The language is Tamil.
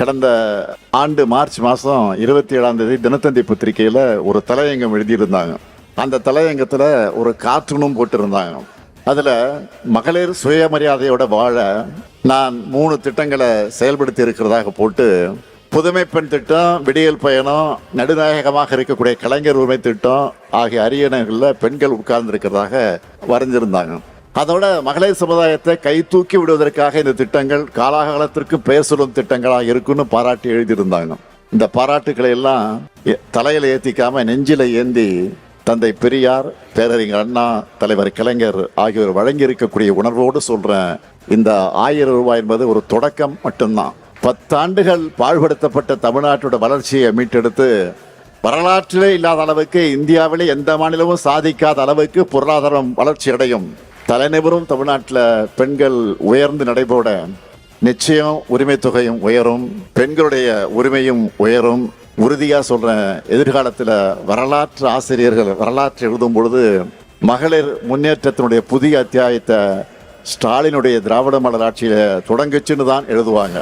கடந்த ஆண்டு மார்ச் மாதம் இருபத்தி ஏழாம் தேதி தினத்தந்தி பத்திரிகையில் ஒரு தலையங்கம் எழுதியிருந்தாங்க. அந்த தலையங்கத்தில் ஒரு கார்ட்டூனும் போட்டிருந்தாங்க. அதில் மகளிர் சுயமரியாதையோட வாழ நான் மூணு திட்டங்களை செயல்படுத்தி இருக்கிறதாக போட்டு புதுமை பெண் திட்டம் விடியல் பயணம் நடுநாயகமாக இருக்கக்கூடிய கலைஞர் உரிமை திட்டம் ஆகிய அரியணைகளில் பெண்கள் உட்கார்ந்து இருக்கிறதாக வரைஞ்சிருந்தாங்க. அதோட மகளிர் சமுதாயத்தை கை தூக்கி விடுவதற்காக இந்த திட்டங்கள் காலாகாலத்திற்கு பெயர் சொல்லும் திட்டங்களாக இருக்குன்னு பாராட்டி எழுதியிருந்தாங்க. இந்த பாராட்டுக்களை எல்லாம் தலையில ஏத்திக்காம நெஞ்சில ஏந்தி தந்தை பெரியார் பேரறிஞர் அண்ணா தலைவர் கலைஞர் ஆகியோர் வழங்கி இருக்கக்கூடிய உணர்வோடு சொல்றேன் இந்த ஆயிரம் ரூபாய் என்பது ஒரு தொடக்கம் மட்டும்தான். பத்தாண்டுகள் பாழ்படுத்தப்பட்ட தமிழ்நாட்டோட வளர்ச்சியை மீட்டெடுத்து வரலாற்றிலே இல்லாத அளவுக்கு இந்தியாவிலே எந்த மாநிலமும் சாதிக்காத அளவுக்கு பொருளாதாரம் வளர்ச்சி அடையும் தலைநிபரும் தமிழ்நாட்டில் பெண்கள் உயர்ந்து நடைபோட நிச்சயம் உரிமை தொகையும் உயரும் பெண்களுடைய உரிமையும் உயரும். உறுதியாக சொல்கிறேன் எதிர்காலத்தில் வரலாற்று ஆசிரியர்கள் வரலாற்று எழுதும் பொழுது மகளிர் முன்னேற்றத்தினுடைய புதிய அத்தியாயத்தை ஸ்டாலினுடைய திராவிட மலர் ஆட்சியில் தொடங்குச்சுன்னு தான் எழுதுவாங்க.